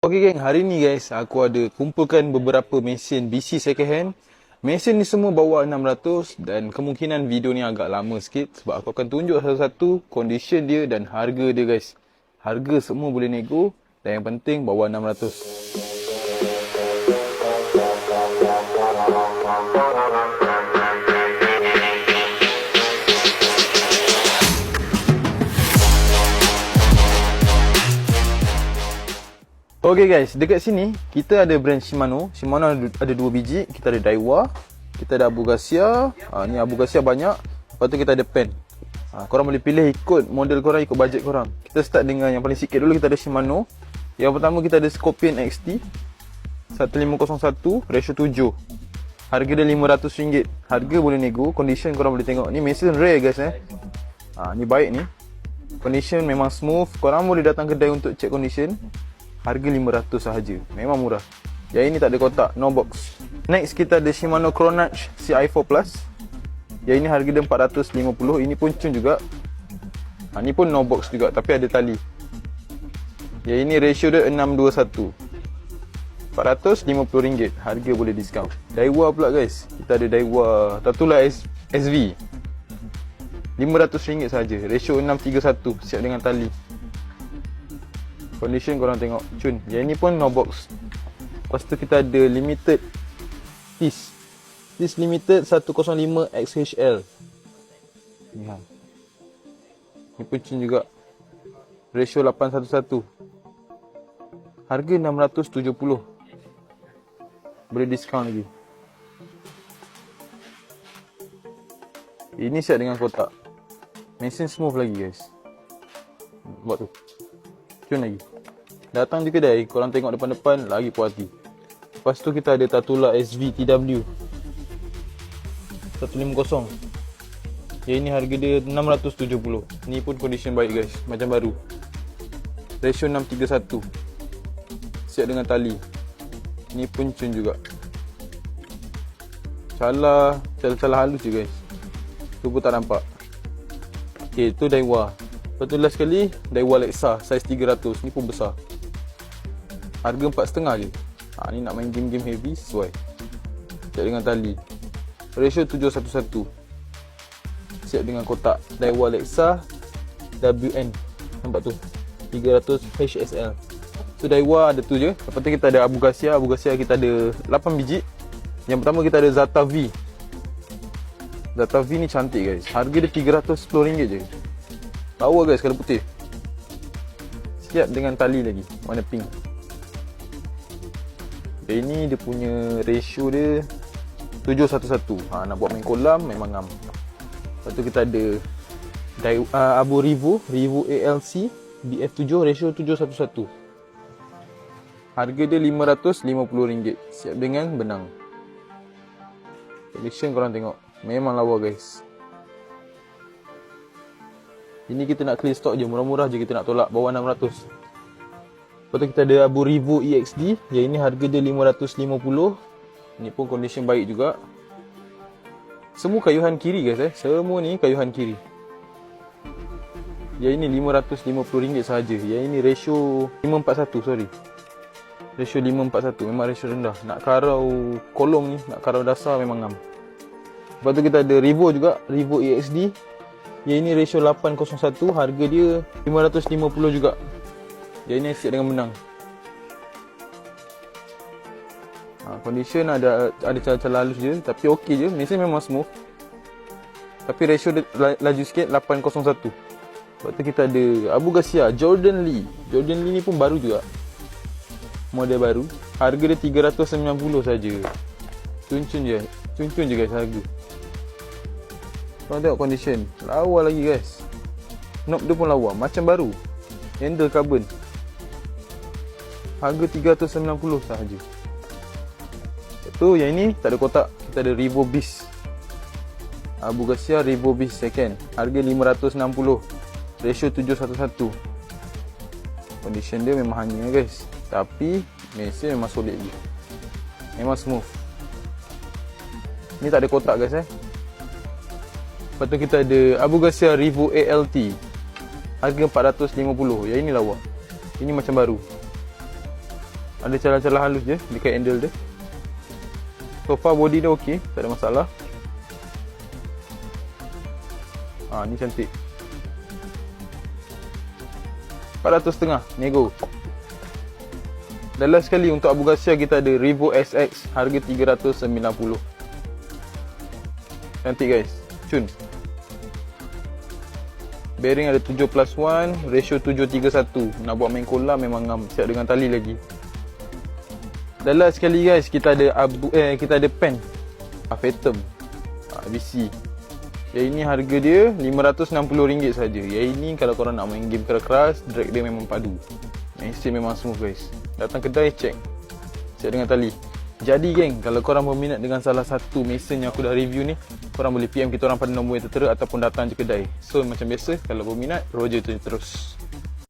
Okay geng, hari ni guys aku ada kumpulkan beberapa mesin BC second hand. Mesin ni semua bawah 600 dan kemungkinan video ni agak lama sikit sebab aku akan tunjuk satu-satu condition dia dan harga dia guys. Harga semua boleh nego dan yang penting bawah 600. Okay guys, dekat sini kita ada brand Shimano. Shimano ada, ada dua biji. Kita ada Daiwa, kita ada Abu Garcia. Ha, ni Abu Garcia banyak. Lepas tu kita ada Pen. Ha, korang boleh pilih ikut model korang, ikut budget korang. Kita start dengan yang paling sikit dulu. Kita ada Shimano. Yang pertama kita ada Scorpion XT 1501 ratio 7. Harga dia RM500. Harga boleh nego. Condition korang boleh tengok. Ni mesin rare guys eh. Ha, ni baik ni. Condition memang smooth. Korang boleh datang kedai untuk check condition. Harga 500 sahaja. Memang murah. Yang ini tak ada kotak, no box. Next kita ada Shimano Kronach CI4 Plus. Yang ini harga dia 450. Ini pun cun juga. Ha, ni pun no box juga tapi ada tali. Yang ini ratio dia 621. RM450. Harga boleh diskaun. Daiwa pula guys. Kita ada Daiwa Tatula SV. RM500 saja. Ratio 631 siap dengan tali. Condition korang tengok. Cun Yang ni pun no box. Lepas tu kita ada limited Piece. Piece limited 105 XHL Ni ha Ni pun cun juga. Ratio 811 Harga 670 Boleh diskaun lagi. Ini siap dengan kotak. Mesin smooth lagi guys. Buat tu. Cun lagi Datang je kedai Korang tengok depan-depan Lagi puas hati. Lepas tu kita ada Tatula SV TW 150 Yang ini harga dia 670 Ni pun condition baik guys. Macam baru. Ratio 631 Siap dengan tali. Ni pun cun juga. Salah Salah-salah halus je guys. Tu pun tak nampak. Okay tu Daiwa. Lepas tu last sekali Daiwa Lexa Size 300 Ni pun besar Harga 4.5 je. Ha, Ni nak main game-game heavy Sesuai. Siap dengan tali. Ratio 711 Siap dengan kotak Daiwa Lexa WN Nampak tu? 300 HSL Tu Daiwa ada tu je. Lepas tu kita ada Abu Garcia Abu Garcia kita ada 8 biji. Yang pertama kita ada Zata V. Zata V ni cantik guys. Harga dia RM310 je. Lawa guys kalau putih. Siap dengan tali lagi. Warna pink okay, Ini dia punya ratio dia 711 ha, Nak buat main kolam memang ngam. Lepas tu kita ada Dai, uh, Abu Rivo Rivo ALC BF7 ratio 711 Harga dia RM550 Siap dengan benang. Condition korang tengok. Memang lawa guys. Ini kita nak clear stock je. Murah-murah je kita nak tolak. Bawah 600 Lepas tu kita ada Abu Rivo EXD Yang ini harga dia 550 Ini pun condition baik juga. Semua kayuhan kiri guys eh. Semua ni kayuhan kiri. Yang ini RM550 sahaja. Yang ini ratio 541 sorry. Ratio 541 Memang ratio rendah. Nak karau kolong ni Nak karau dasar memang ngam. Lepas tu kita ada Rivo juga Rivo EXD yang ini ratio 801 Harga dia 550 juga Yang ini siap dengan menang. Ha, Condition ada ada celah-celah halus je Tapi okey je. Mesin memang smooth. Tapi ratio dia laju sikit 801 Lepas tu kita ada Abu Garcia Jordan Lee. Jordan Lee ni pun baru juga. Model baru. Harga dia 390 saja. Cun-cun je. Cun-cun je guys harga. Korang tengok condition. Lawa lagi guys. Knob dia pun lawa. Macam baru. Handle carbon Harga 390 sahaja. Itu yang ini Tak ada kotak Kita ada Revo Beast Abu Garcia Revo Beast second. Harga 560 Ratio 711 Condition dia memang hanya guys. Tapi Mesin memang solid je. Memang smooth. Ni tak ada kotak guys eh. Lepas tu kita ada Abu Garcia Revo ALT Harga 450 Yang ini lawa. Ini macam baru Ada celah-celah halus je dekat handle dia. So far body dia okey, tak ada masalah. Ah ni cantik. 400 setengah nego. Dan last sekali untuk Abu Ghasia kita ada Revo SX harga 390. Cantik guys. Cun. Bearing ada 7 plus 1 Ratio 731 Nak buat main kolam memang ngam Siap dengan tali lagi Dan last sekali guys Kita ada abu, eh, kita ada pen. Ah, Phantom. Ah, BC Yang ini harga dia RM560 saja. Yang ini kalau korang nak main game keras-keras Drag dia memang padu. Mesin memang smooth guys. Datang kedai check. Siap dengan tali. Jadi geng, kalau korang berminat dengan salah satu mesin yang aku dah review ni Korang boleh PM kita orang pada nombor yang tertera Ataupun datang je kedai. So macam biasa, kalau berminat, roger tu terus